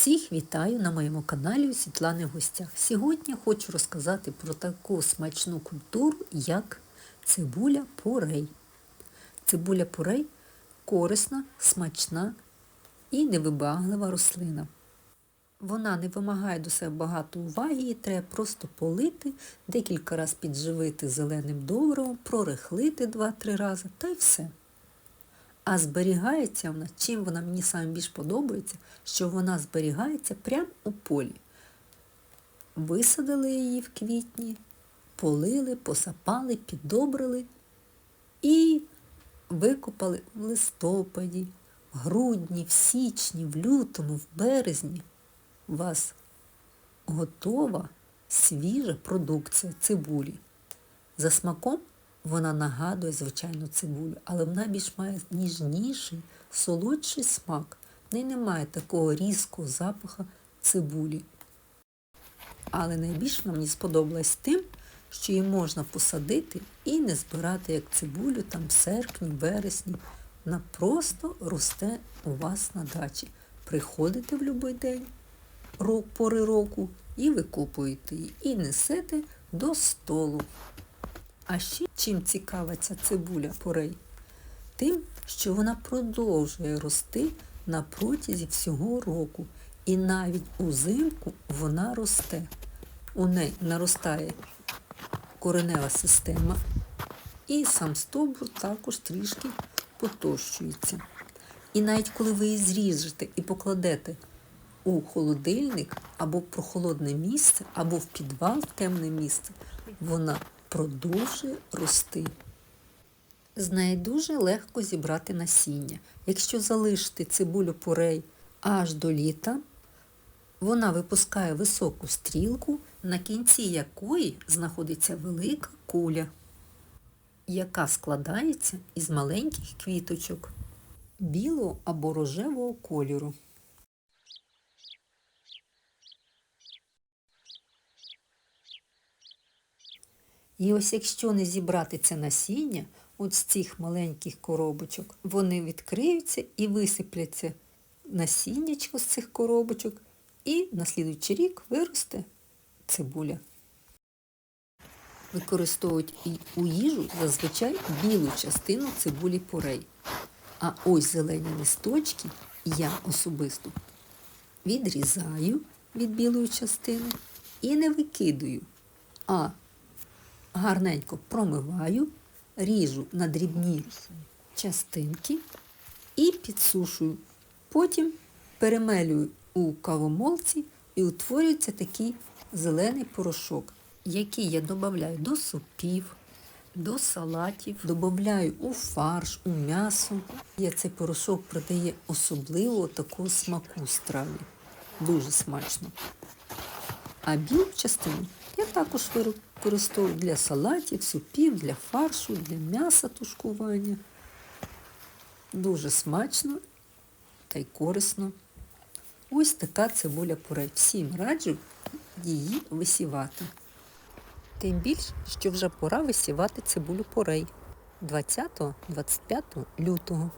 Всіх вітаю на моєму каналі у Світлани гостях. Сьогодні хочу розказати про таку смачну культуру, як цибуля порей. Цибуля порей корисна, смачна і невибаглива рослина. Вона не вимагає до себе багато уваги, її треба просто полити, декілька разів підживити зеленим добривом, прорихлити 2-3 рази та й все. А зберігається вона, чим вона мені саме більш подобається, що вона зберігається прямо у полі. Висадили її в квітні, полили, посапали, піддобрили і викопали в листопаді, в грудні, в січні, в лютому, в березні. У вас готова свіжа продукція цибулі. За смаком вона нагадує, звичайно, цибулю, але вона більш має ніжніший, солодший смак. В неї немає такого різкого запаху цибулі. Але найбільше мені сподобалась тим, що її можна посадити і не збирати як цибулю там в серпні, вересні. Вона просто росте у вас на дачі. Приходите в будь-який день рок, пори року і викопуєте її, і несете до столу. А ще чим цікава ця цибуля порей? Тим, що вона продовжує рости на протязі всього року. І навіть узимку вона росте. У неї наростає коренева система, і сам стовбур також трішки потощується. І навіть коли ви її зріжете і покладете у холодильник або в прохолодне місце, або в підвал в темне місце, вона продовжує рости. З неї дуже легко зібрати насіння. Якщо залишити цибулю порей аж до літа, вона випускає високу стрілку, на кінці якої знаходиться велика куля, яка складається із маленьких квіточок білого або рожевого кольору. І ось якщо не зібрати це насіння, от з цих маленьких коробочок, вони відкриються і висипляться насіннячко з цих коробочок, і на слідуючий рік виросте цибуля. Використовують у їжу зазвичай білу частину цибулі порей. А ось зелені листочки я особисто відрізаю від білої частини і не викидую, а гарненько промиваю, ріжу на дрібні частинки і підсушую. Потім перемелюю у кавомолці і утворюється такий зелений порошок, який я додаю до супів, до салатів, додаю у фарш, у м'ясо. Я цей порошок придає особливого такого смаку страві. Дуже смачно. А білу частину я також використовую для салатів, супів, для фаршу, для м'яса тушкування. Дуже смачно та й корисно. Ось така цибуля порей. Всім раджу її висівати. Тим більше, що вже пора висівати цибулю порей 20-25 лютого.